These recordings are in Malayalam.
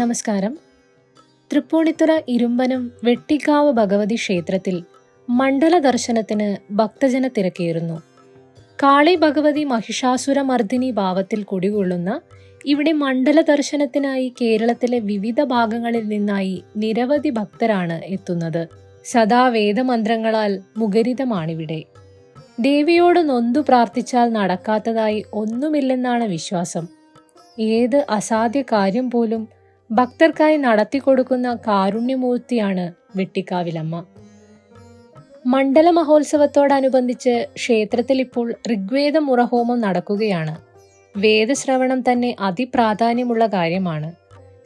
നമസ്കാരം. തൃപ്പൂണിത്തുറ ഇരുമ്പനം വെട്ടിക്കാവ് ഭഗവതി ക്ഷേത്രത്തിൽ മണ്ഡല ദർശനത്തിന് ഭക്തജന തിരക്കേറുന്നു. കാളി ഭഗവതി മഹിഷാസുരമർദ്ദിനി ഭാവത്തിൽ കുടികൊള്ളുന്ന ഇവിടെ മണ്ഡല ദർശനത്തിനായി കേരളത്തിലെ വിവിധ ഭാഗങ്ങളിൽ നിന്നായി നിരവധി ഭക്തരാണ് എത്തുന്നത്. സദാ വേദമന്ത്രങ്ങളാൽ മുഖരിതമാണിവിടെ. ദേവിയോട് നൊന്തു പ്രാർത്ഥിച്ചാൽ നടക്കാത്തതായി ഒന്നുമില്ലെന്നാണ് വിശ്വാസം. ഏത് അസാധ്യ കാര്യം പോലും ഭക്തർക്കായി നടത്തിക്കൊടുക്കുന്ന കാരുണ്യമൂർത്തിയാണ് വെട്ടിക്കാവിലമ്മ. മണ്ഡല മഹോത്സവത്തോടനുബന്ധിച്ച് ക്ഷേത്രത്തിൽ ഇപ്പോൾ ഋഗ്വേദ മുറഹോമം നടക്കുകയാണ്. വേദശ്രവണം തന്നെ അതിപ്രാധാന്യമുള്ള കാര്യമാണ്.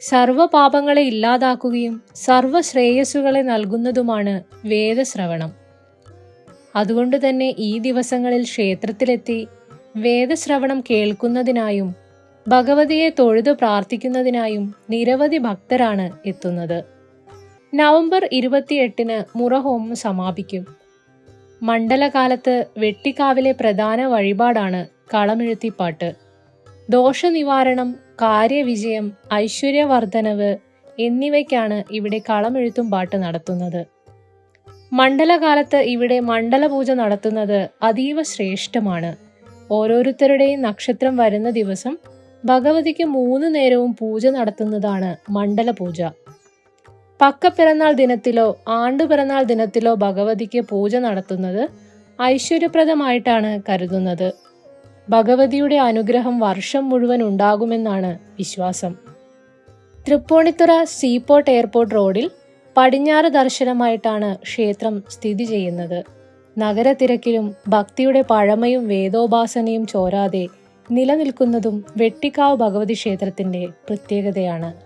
സർവ പാപങ്ങളെ ഇല്ലാതാക്കുകയും സർവശ്രേയസ്സുകളെ നൽകുന്നതുമാണ് വേദശ്രവണം. അതുകൊണ്ട് തന്നെ ഈ ദിവസങ്ങളിൽ ക്ഷേത്രത്തിലെത്തി വേദശ്രവണം കേൾക്കുന്നതിനായും ഭഗവതിയെ തൊഴുതു പ്രാർത്ഥിക്കുന്നതിനായും നിരവധി ഭക്തരാണ് എത്തുന്നത്. നവംബർ ഇരുപത്തിയെട്ടിന് മുറഹോമം സമാപിക്കും. മണ്ഡലകാലത്ത് വെട്ടിക്കാവിലെ പ്രധാന വഴിപാടാണ് കളമെഴുത്തിപ്പാട്ട്. ദോഷനിവാരണം കാര്യവിജയം ഐശ്വര്യവർദ്ധനവ് എന്നിവയ്ക്കാണ് ഇവിടെ കളമെഴുത്തും പാട്ട് നടത്തുന്നത്. മണ്ഡലകാലത്ത് ഇവിടെ മണ്ഡലപൂജ നടത്തുന്നത് അതീവ ശ്രേഷ്ഠമാണ്. ഓരോരുത്തരുടെയും നക്ഷത്രം വരുന്ന ദിവസം ഭഗവതിക്ക് മൂന്ന് നേരവും പൂജ നടത്തുന്നതാണ് മണ്ഡല പൂജ പക്ക പക്കപ്പിറന്നാൾ ദിനത്തിലോ ആണ്ടു ആണ്ടുപിറന്നാൾ ദിനത്തിലോ ഭഗവതിക്ക് പൂജ നടത്തുന്നത് ഐശ്വര്യപ്രദമായിട്ടാണ് കരുതുന്നത്. ഭഗവതിയുടെ അനുഗ്രഹം വർഷം മുഴുവൻ ഉണ്ടാകുമെന്നാണ് വിശ്വാസം. തൃപ്പൂണിത്തുറ സീപോർട്ട് എയർപോർട്ട് റോഡിൽ പടിഞ്ഞാറ് ദർശനമായിട്ടാണ് ക്ഷേത്രം സ്ഥിതി ചെയ്യുന്നത്. നഗരത്തിരക്കിലും ഭക്തിയുടെ പഴമയും വേദോപാസനയും ചോരാതെ നിലനിൽക്കുന്നതും വെട്ടിക്കാവ് ഭഗവതി ക്ഷേത്രത്തിന്റെ പ്രത്യേകതയാണ്.